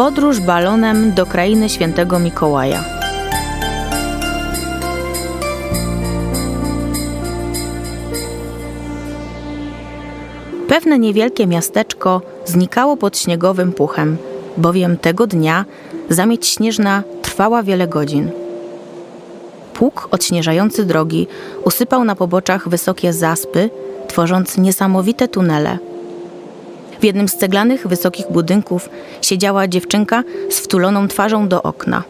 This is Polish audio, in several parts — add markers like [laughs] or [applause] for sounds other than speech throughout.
Podróż balonem do krainy świętego Mikołaja. Pewne niewielkie miasteczko znikało pod śniegowym puchem, bowiem tego dnia zamieć śnieżna trwała wiele godzin. Pług odśnieżający drogi usypał na poboczach wysokie zaspy, tworząc niesamowite tunele. W jednym z ceglanych, wysokich budynków siedziała dziewczynka z wtuloną twarzą do okna.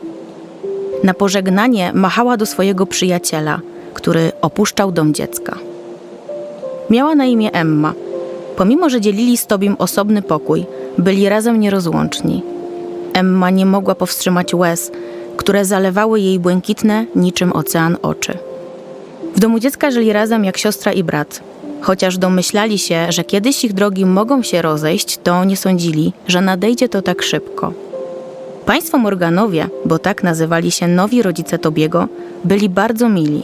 Na pożegnanie machała do swojego przyjaciela, który opuszczał dom dziecka. Miała na imię Emma. Pomimo, że dzielili z Tobim osobny pokój, byli razem nierozłączni. Emma nie mogła powstrzymać łez, które zalewały jej błękitne, niczym ocean oczy. W domu dziecka żyli razem jak siostra i brat. Chociaż domyślali się, że kiedyś ich drogi mogą się rozejść, to nie sądzili, że nadejdzie to tak szybko. Państwo Morganowie, bo tak nazywali się nowi rodzice Tobiego, byli bardzo mili.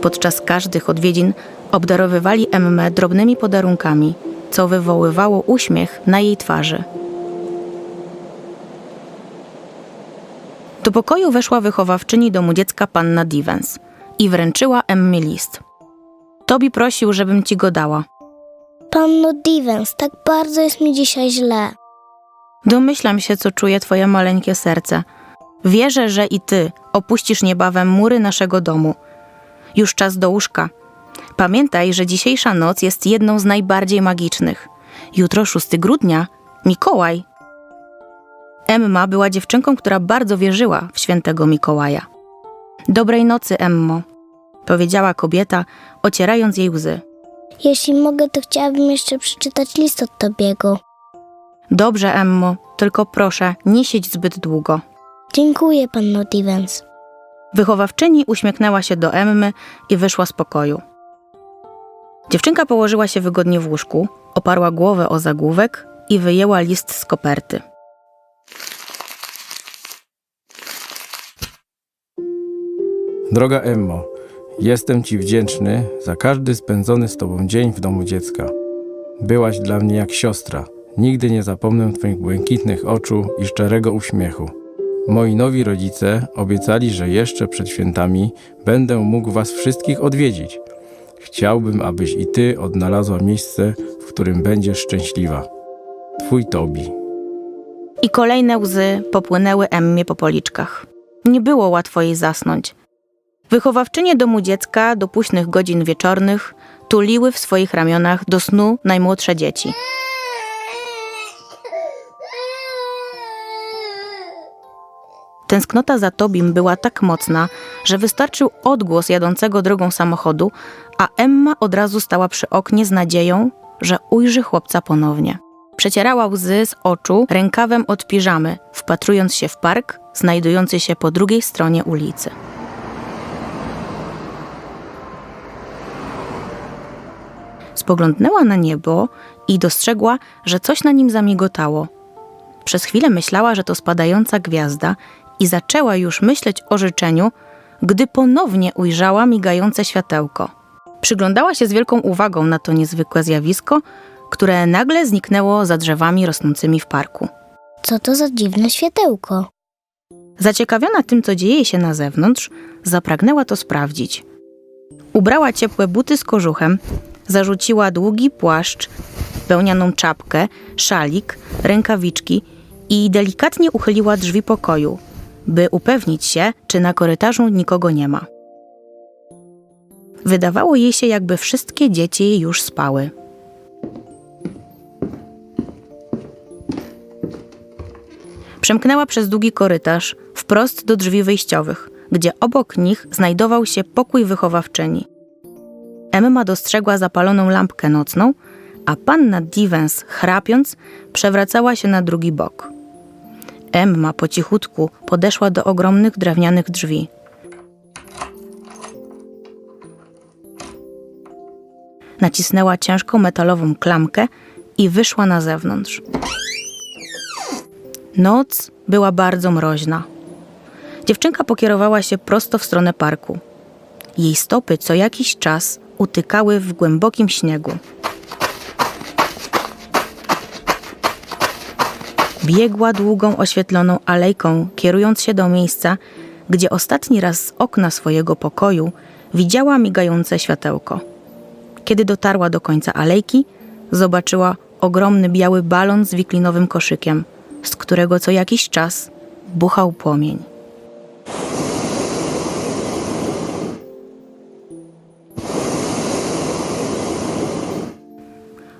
Podczas każdych odwiedzin obdarowywali Emmę drobnymi podarunkami, co wywoływało uśmiech na jej twarzy. Do pokoju weszła wychowawczyni domu dziecka panna Divens i wręczyła Emmie list. Tobi prosił, żebym ci go dała. Panno Divens, tak bardzo jest mi dzisiaj źle. Domyślam się, co czuje twoje maleńkie serce. Wierzę, że i ty opuścisz niebawem mury naszego domu. Już czas do łóżka. Pamiętaj, że dzisiejsza noc jest jedną z najbardziej magicznych. Jutro 6 grudnia, Mikołaj. Emma była dziewczynką, która bardzo wierzyła w świętego Mikołaja. Dobrej nocy, Emmo, powiedziała kobieta, ocierając jej łzy. Jeśli mogę, to chciałabym jeszcze przeczytać list od Tobiego. Dobrze, Emmo, tylko proszę, nie siedź zbyt długo. Dziękuję, panno Divens. Wychowawczyni uśmiechnęła się do Emmy i wyszła z pokoju. Dziewczynka położyła się wygodnie w łóżku, oparła głowę o zagłówek i wyjęła list z koperty. Droga Emmo, jestem Ci wdzięczny za każdy spędzony z Tobą dzień w domu dziecka. Byłaś dla mnie jak siostra. Nigdy nie zapomnę Twoich błękitnych oczu i szczerego uśmiechu. Moi nowi rodzice obiecali, że jeszcze przed świętami będę mógł Was wszystkich odwiedzić. Chciałbym, abyś i Ty odnalazła miejsce, w którym będziesz szczęśliwa. Twój Tobi. I kolejne łzy popłynęły Emmie po policzkach. Nie było łatwo jej zasnąć. Wychowawczynie domu dziecka do późnych godzin wieczornych tuliły w swoich ramionach do snu najmłodsze dzieci. Tęsknota za Tobim była tak mocna, że wystarczył odgłos jadącego drogą samochodu, a Emma od razu stała przy oknie z nadzieją, że ujrzy chłopca ponownie. Przecierała łzy z oczu rękawem od piżamy, wpatrując się w park znajdujący się po drugiej stronie ulicy. Spoglądnęła na niebo i dostrzegła, że coś na nim zamigotało. Przez chwilę myślała, że to spadająca gwiazda i zaczęła już myśleć o życzeniu, gdy ponownie ujrzała migające światełko. Przyglądała się z wielką uwagą na to niezwykłe zjawisko, które nagle zniknęło za drzewami rosnącymi w parku. Co to za dziwne światełko? Zaciekawiona tym, co dzieje się na zewnątrz, zapragnęła to sprawdzić. Ubrała ciepłe buty z kożuchem, zarzuciła długi płaszcz, wełnianą czapkę, szalik, rękawiczki i delikatnie uchyliła drzwi pokoju, by upewnić się, czy na korytarzu nikogo nie ma. Wydawało jej się, jakby wszystkie dzieci już spały. Przemknęła przez długi korytarz wprost do drzwi wyjściowych, gdzie obok nich znajdował się pokój wychowawczyni. Emma dostrzegła zapaloną lampkę nocną, a panna Divens, chrapiąc, przewracała się na drugi bok. Emma po cichutku podeszła do ogromnych drewnianych drzwi. Nacisnęła ciężką metalową klamkę i wyszła na zewnątrz. Noc była bardzo mroźna. Dziewczynka pokierowała się prosto w stronę parku. Jej stopy co jakiś czas utykały w głębokim śniegu. Biegła długą, oświetloną alejką, kierując się do miejsca, gdzie ostatni raz z okna swojego pokoju widziała migające światełko. Kiedy dotarła do końca alejki, zobaczyła ogromny biały balon z wiklinowym koszykiem, z którego co jakiś czas buchał płomień.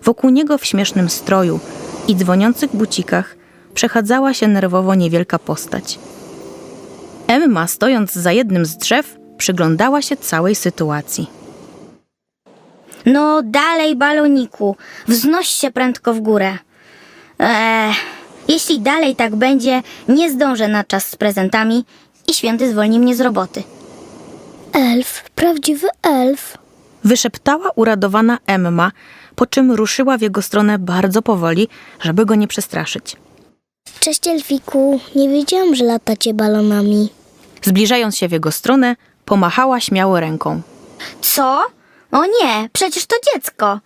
Wokół niego w śmiesznym stroju i dzwoniących bucikach przechadzała się nerwowo niewielka postać. Emma, stojąc za jednym z drzew, przyglądała się całej sytuacji. No dalej, baloniku, wznoś się prędko w górę. Eee, jeśli dalej tak będzie, nie zdążę na czas z prezentami i święty zwolni mnie z roboty. Elf, prawdziwy elf. Wyszeptała uradowana Emma, po czym ruszyła w jego stronę bardzo powoli, żeby go nie przestraszyć. Cześć Elfiku, nie wiedziałam, że latacie balonami. Zbliżając się w jego stronę, pomachała śmiało ręką. Co? O nie, przecież to dziecko.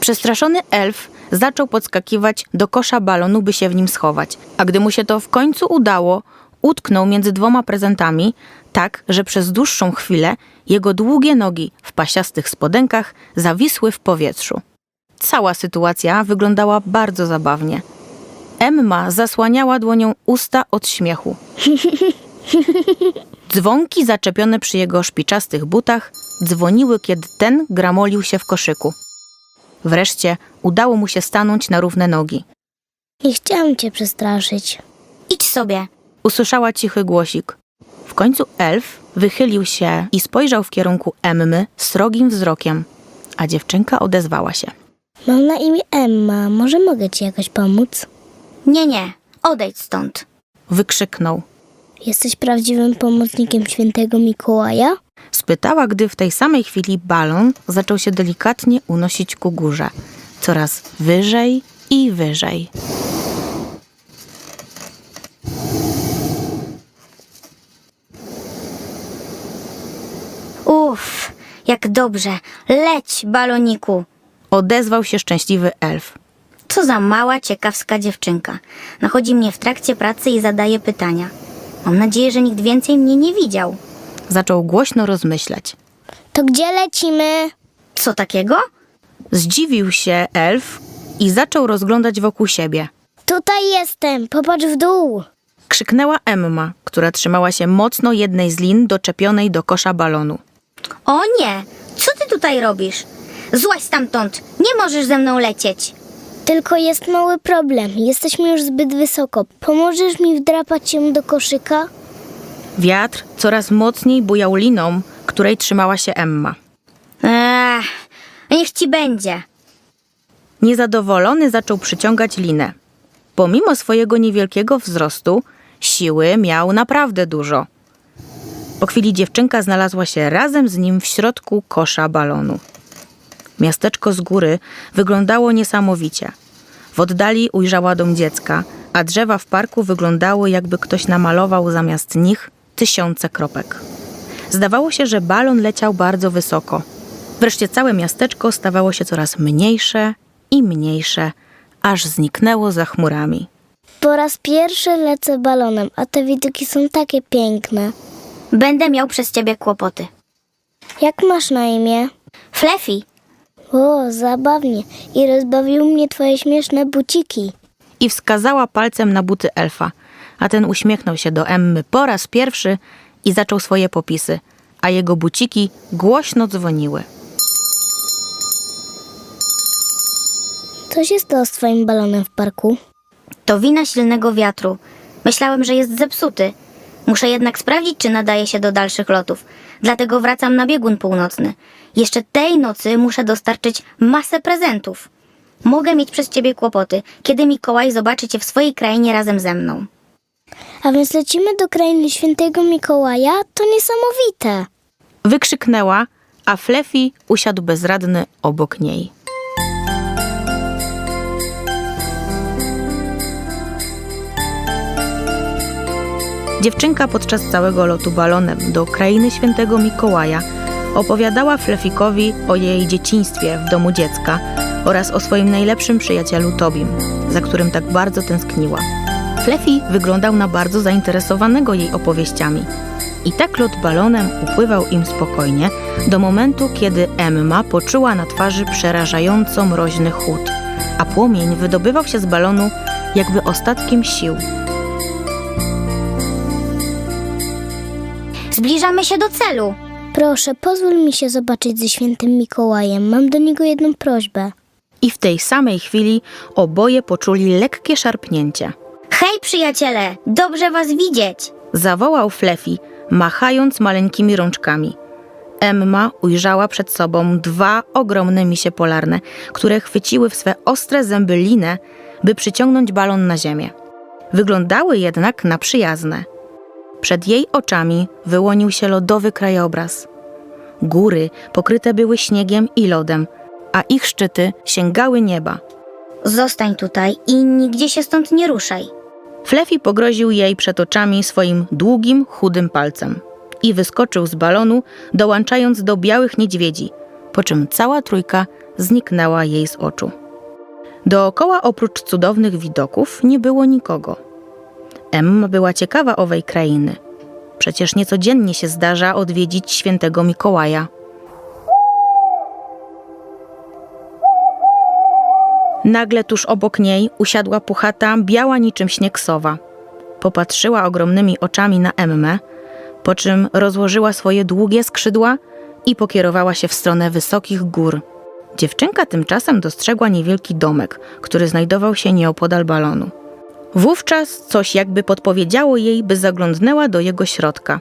Przestraszony elf zaczął podskakiwać do kosza balonu, by się w nim schować, a gdy mu się to w końcu udało, utknął między dwoma prezentami, tak, że przez dłuższą chwilę jego długie nogi w pasiastych spodenkach zawisły w powietrzu. Cała sytuacja wyglądała bardzo zabawnie. Emma zasłaniała dłonią usta od śmiechu. [laughs] Dzwonki zaczepione przy jego szpiczastych butach dzwoniły, kiedy ten gramolił się w koszyku. Wreszcie udało mu się stanąć na równe nogi. Nie chciałam cię przestraszyć. Idź sobie. Usłyszała cichy głosik. W końcu elf wychylił się i spojrzał w kierunku Emmy srogim wzrokiem, a dziewczynka odezwała się. Mam na imię Emma, może mogę ci jakoś pomóc? Nie, nie, odejdź stąd. Wykrzyknął. Jesteś prawdziwym pomocnikiem świętego Mikołaja? Spytała, gdy w tej samej chwili balon zaczął się delikatnie unosić ku górze, coraz wyżej i wyżej. Uff, jak dobrze. Leć, baloniku. Odezwał się szczęśliwy elf. Co za mała, ciekawska dziewczynka. Nachodzi mnie w trakcie pracy i zadaje pytania. Mam nadzieję, że nikt więcej mnie nie widział. Zaczął głośno rozmyślać. To gdzie lecimy? Co takiego? Zdziwił się elf i zaczął rozglądać wokół siebie. Tutaj jestem, popatrz w dół. Krzyknęła Emma, która trzymała się mocno jednej z lin doczepionej do kosza balonu. O nie! Co ty tutaj robisz? Złaź stamtąd! Nie możesz ze mną lecieć! Tylko jest mały problem. Jesteśmy już zbyt wysoko. Pomożesz mi wdrapać się do koszyka? Wiatr coraz mocniej bujał liną, której trzymała się Emma. Ech, niech ci będzie. Niezadowolony zaczął przyciągać linę. Pomimo swojego niewielkiego wzrostu, siły miał naprawdę dużo. Po chwili dziewczynka znalazła się razem z nim w środku kosza balonu. Miasteczko z góry wyglądało niesamowicie. W oddali ujrzała dom dziecka, a drzewa w parku wyglądały, jakby ktoś namalował zamiast nich tysiące kropek. Zdawało się, że balon leciał bardzo wysoko. Wreszcie całe miasteczko stawało się coraz mniejsze i mniejsze, aż zniknęło za chmurami. Po raz pierwszy lecę balonem, a te widoki są takie piękne. Będę miał przez ciebie kłopoty. Jak masz na imię? Flefi, O, zabawnie. I rozbawiły mnie twoje śmieszne buciki. I wskazała palcem na buty elfa, a ten uśmiechnął się do Emmy po raz pierwszy i zaczął swoje popisy, a jego buciki głośno dzwoniły. Co się stało z twoim balonem w parku? to wina silnego wiatru. Myślałem, że jest zepsuty. Muszę jednak sprawdzić, czy nadaje się do dalszych lotów. Dlatego wracam na biegun północny. Jeszcze tej nocy muszę dostarczyć masę prezentów. Mogę mieć przez ciebie kłopoty, kiedy Mikołaj zobaczy cię w swojej krainie razem ze mną. A więc lecimy do krainy świętego Mikołaja? To niesamowite. Wykrzyknęła, a Flefi usiadł bezradny obok niej. Dziewczynka podczas całego lotu balonem do krainy świętego Mikołaja opowiadała Flefikowi o jej dzieciństwie w domu dziecka oraz o swoim najlepszym przyjacielu Tobim, za którym tak bardzo tęskniła. Fluffy wyglądał na bardzo zainteresowanego jej opowieściami. I tak lot balonem upływał im spokojnie do momentu, kiedy Emma poczuła na twarzy przerażająco mroźny chłód, a płomień wydobywał się z balonu jakby ostatkiem sił. Zbliżamy się do celu. Proszę, pozwól mi się zobaczyć ze świętym Mikołajem. Mam do niego jedną prośbę. I w tej samej chwili oboje poczuli lekkie szarpnięcie. Hej, przyjaciele, dobrze was widzieć. Zawołał Fluffy, machając maleńkimi rączkami. Emma ujrzała przed sobą dwa ogromne misie polarne, które chwyciły w swe ostre zęby linę, by przyciągnąć balon na ziemię. Wyglądały jednak na przyjazne. Przed jej oczami wyłonił się lodowy krajobraz. Góry pokryte były śniegiem i lodem, a ich szczyty sięgały nieba. Zostań tutaj i nigdzie się stąd nie ruszaj. Fluffy pogroził jej przed oczami swoim długim, chudym palcem i wyskoczył z balonu, dołączając do białych niedźwiedzi, po czym cała trójka zniknęła jej z oczu. Dookoła oprócz cudownych widoków nie było nikogo. Emma była ciekawa owej krainy. Przecież niecodziennie się zdarza odwiedzić świętego Mikołaja. Nagle tuż obok niej usiadła puchata, biała niczym śnieg sowa. Popatrzyła ogromnymi oczami na Emmę, po czym rozłożyła swoje długie skrzydła i pokierowała się w stronę wysokich gór. Dziewczynka tymczasem dostrzegła niewielki domek, który znajdował się nieopodal balonu. Wówczas coś jakby podpowiedziało jej, by zaglądnęła do jego środka.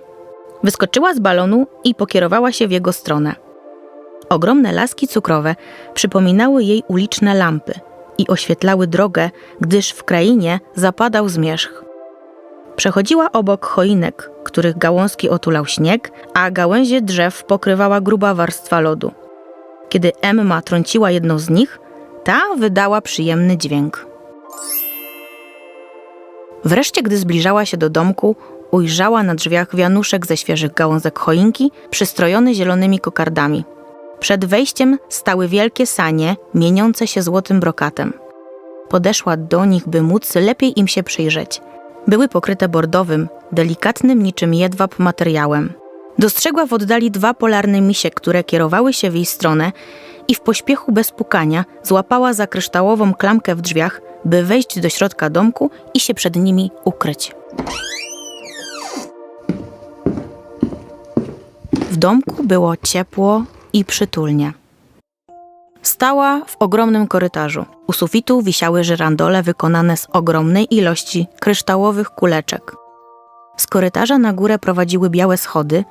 Wyskoczyła z balonu i pokierowała się w jego stronę. Ogromne laski cukrowe przypominały jej uliczne lampy i oświetlały drogę, gdyż w krainie zapadał zmierzch. Przechodziła obok choinek, których gałązki otulał śnieg, a gałęzie drzew pokrywała gruba warstwa lodu. Kiedy Emma trąciła jedną z nich, ta wydała przyjemny dźwięk. Wreszcie, gdy zbliżała się do domku, ujrzała na drzwiach wianuszek ze świeżych gałązek choinki, przystrojony zielonymi kokardami. Przed wejściem stały wielkie sanie, mieniące się złotym brokatem. Podeszła do nich, by móc lepiej im się przyjrzeć. Były pokryte bordowym, delikatnym niczym jedwab materiałem. Dostrzegła w oddali dwa polarne misie, które kierowały się w jej stronę i w pośpiechu bez pukania złapała za kryształową klamkę w drzwiach, by wejść do środka domku i się przed nimi ukryć. W domku było ciepło i przytulnie. Stała w ogromnym korytarzu. U sufitu wisiały żyrandole wykonane z ogromnej ilości kryształowych kuleczek. Z korytarza na górę prowadziły białe schody,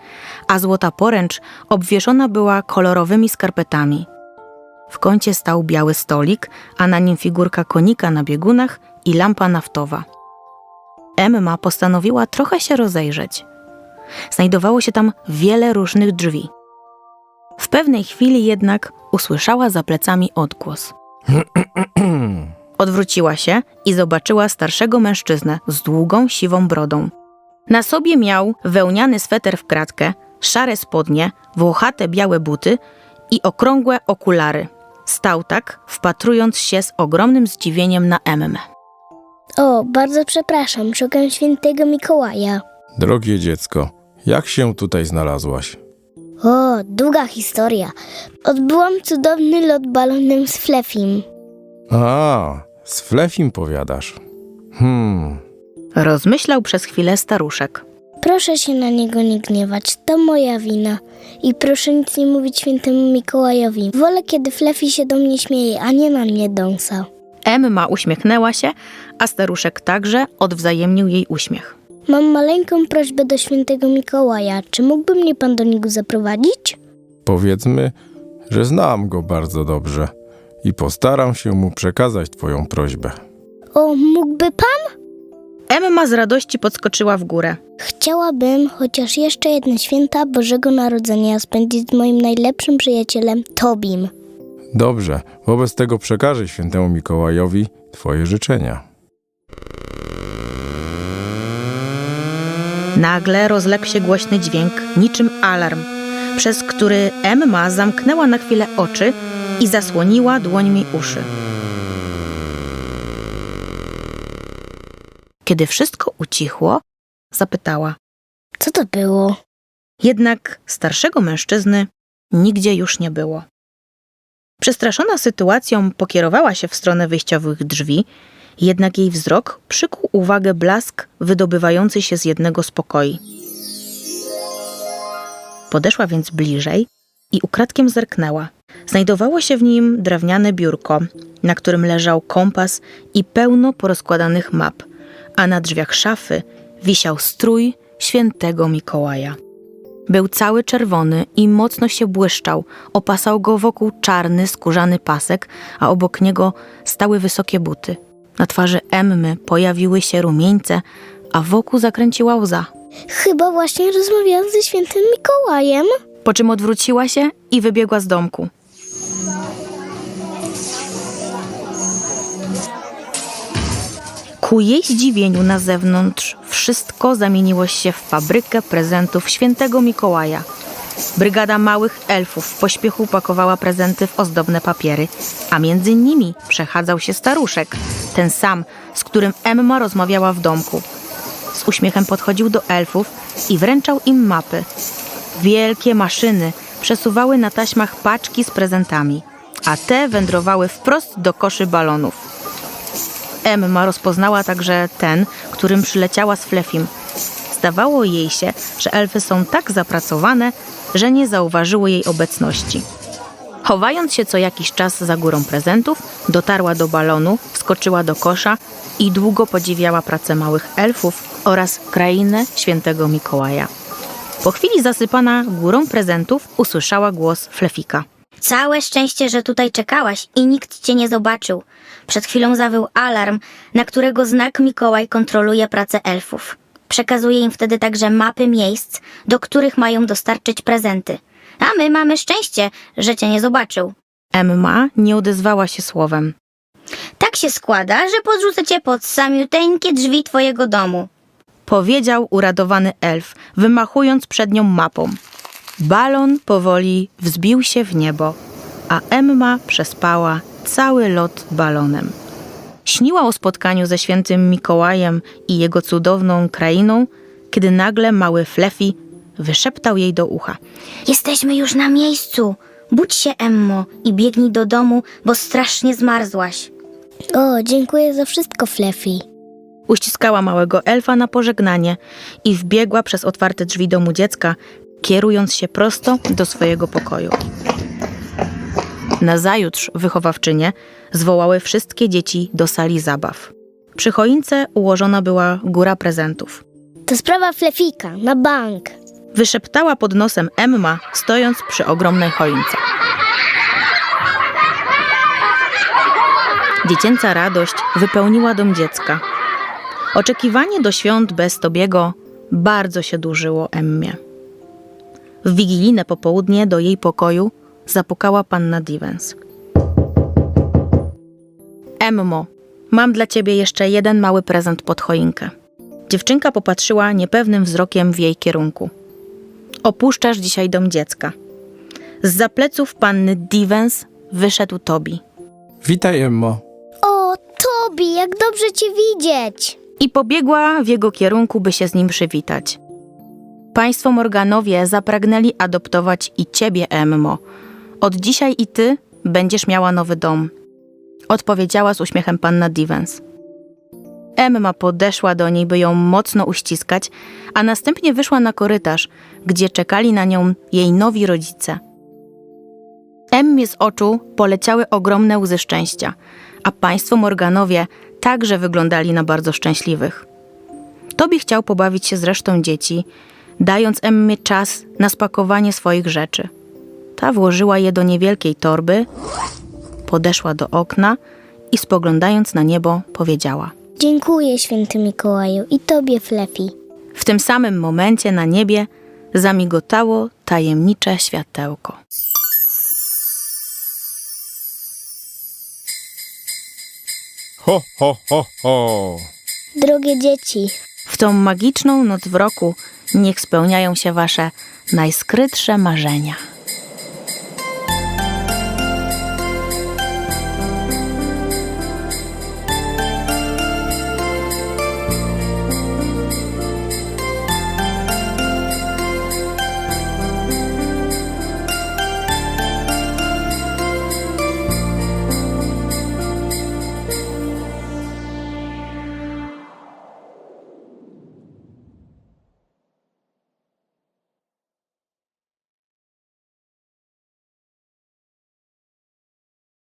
a złota poręcz obwieszona była kolorowymi skarpetami. W kącie stał biały stolik, a na nim figurka konika na biegunach i lampa naftowa. Emma postanowiła trochę się rozejrzeć. Znajdowało się tam wiele różnych drzwi. W pewnej chwili jednak usłyszała za plecami odgłos. Odwróciła się i zobaczyła starszego mężczyznę z długą, siwą brodą. Na sobie miał wełniany sweter w kratkę, szare spodnie, włochate białe buty i okrągłe okulary. Stał tak, wpatrując się z ogromnym zdziwieniem na Emmę. O, bardzo przepraszam, szukam świętego Mikołaja. Drogie dziecko, jak się tutaj znalazłaś? O, długa historia. Odbyłam cudowny lot balonem z Flefim. A, z Flefim powiadasz. Hmm, Rozmyślał przez chwilę staruszek. Proszę się na niego nie gniewać, to moja wina. I proszę nic nie mówić świętemu Mikołajowi. Wolę, kiedy Flefi się do mnie śmieje, a nie na mnie dąsa. Emma uśmiechnęła się, a staruszek także odwzajemnił jej uśmiech. Mam maleńką prośbę do świętego Mikołaja. Czy mógłby mnie pan do niego zaprowadzić? powiedzmy, że znam go bardzo dobrze i postaram się mu przekazać twoją prośbę. O, mógłby pan? Emma z radości podskoczyła w górę. Chciałabym chociaż jeszcze jedne święta Bożego Narodzenia spędzić z moim najlepszym przyjacielem Tobim. Dobrze, wobec tego przekażę świętemu Mikołajowi twoje życzenia. Nagle rozległ się głośny dźwięk, niczym alarm, przez który Emma zamknęła na chwilę oczy i zasłoniła dłońmi uszy. Kiedy wszystko ucichło, zapytała. Co to było? Jednak starszego mężczyzny nigdzie już nie było. Przestraszona sytuacją pokierowała się w stronę wyjściowych drzwi, jednak jej wzrok przykuł uwagę blask wydobywający się z jednego z pokoi. Podeszła więc bliżej i ukradkiem zerknęła. Znajdowało się w nim drewniane biurko, na którym leżał kompas i pełno porozkładanych map, a na drzwiach szafy wisiał strój świętego Mikołaja. Był cały czerwony i mocno się błyszczał. Opasał go wokół czarny, skórzany pasek, a obok niego stały wysokie buty. Na twarzy Emmy pojawiły się rumieńce, a wokół zakręciła łza. Chyba właśnie rozmawiałam ze świętym Mikołajem. Po czym odwróciła się i wybiegła z domku. Ku jej zdziwieniu na zewnątrz wszystko zamieniło się w fabrykę prezentów świętego Mikołaja. Brygada małych elfów w pośpiechu pakowała prezenty w ozdobne papiery, a między nimi przechadzał się staruszek, ten sam, z którym Emma rozmawiała w domku. Z uśmiechem podchodził do elfów i wręczał im mapy. Wielkie maszyny przesuwały na taśmach paczki z prezentami, a te wędrowały wprost do koszy balonów. Emma rozpoznała także ten, którym przyleciała z Flefim. Zdawało jej się, że elfy są tak zapracowane, że nie zauważyły jej obecności. Chowając się co jakiś czas za górą prezentów, dotarła do balonu, wskoczyła do kosza i długo podziwiała pracę małych elfów oraz krainę świętego Mikołaja. Po chwili zasypana górą prezentów usłyszała głos Flefika. Całe szczęście, że tutaj czekałaś i nikt cię nie zobaczył. Przed chwilą zawył alarm, na którego znak Mikołaj kontroluje pracę elfów. Przekazuje im wtedy także mapy miejsc, do których mają dostarczyć prezenty. A my mamy szczęście, że cię nie zobaczył. Emma nie odezwała się słowem. Tak się składa, że podrzucę cię pod samiuteńkie drzwi twojego domu. Powiedział uradowany elf, wymachując przed nią mapą. Balon powoli wzbił się w niebo, a Emma przespała cały lot balonem. Śniła o spotkaniu ze świętym Mikołajem i jego cudowną krainą, kiedy nagle mały Flefi wyszeptał jej do ucha. Jesteśmy już na miejscu. Budź się, Emmo, i biegnij do domu, bo strasznie zmarzłaś. O, dziękuję za wszystko, Fluffy. Uściskała małego elfa na pożegnanie i wbiegła przez otwarte drzwi domu dziecka, kierując się prosto do swojego pokoju. Nazajutrz wychowawczynie zwołały wszystkie dzieci do sali zabaw. Przy choince ułożona była góra prezentów. To sprawa Flefika, na bank. Wyszeptała pod nosem Emma, stojąc przy ogromnej choince. Dziecięca radość wypełniła dom dziecka. Oczekiwanie do świąt bez Tobiego bardzo się dłużyło Emmie. W wigilijne popołudnie do jej pokoju zapukała panna Divens. Emmo, mam dla ciebie jeszcze jeden mały prezent pod choinkę. Dziewczynka popatrzyła niepewnym wzrokiem w jej kierunku. Opuszczasz dzisiaj dom dziecka. Z pleców panny Divens wyszedł Tobi Witaj, Emmo. O, Tobi, jak dobrze cię widzieć. i pobiegła w jego kierunku, by się z nim przywitać. Państwo Morganowie zapragnęli adoptować i ciebie, Emmo. Od dzisiaj i ty będziesz miała nowy dom. Odpowiedziała z uśmiechem panna Divens. Emma podeszła do niej, by ją mocno uściskać, a następnie wyszła na korytarz, gdzie czekali na nią jej nowi rodzice. Emmie z oczu poleciały ogromne łzy szczęścia, a państwo Morganowie także wyglądali na bardzo szczęśliwych. Tobi chciał pobawić się z resztą dzieci, dając Emmie czas na spakowanie swoich rzeczy. Ta włożyła je do niewielkiej torby, podeszła do okna i spoglądając na niebo powiedziała – Dziękuję, święty Mikołaju, i tobie, Fluffy. W tym samym momencie na niebie zamigotało tajemnicze światełko. Ho, ho, ho, ho. Drogie dzieci, W tą magiczną noc w roku niech spełniają się wasze najskrytsze marzenia.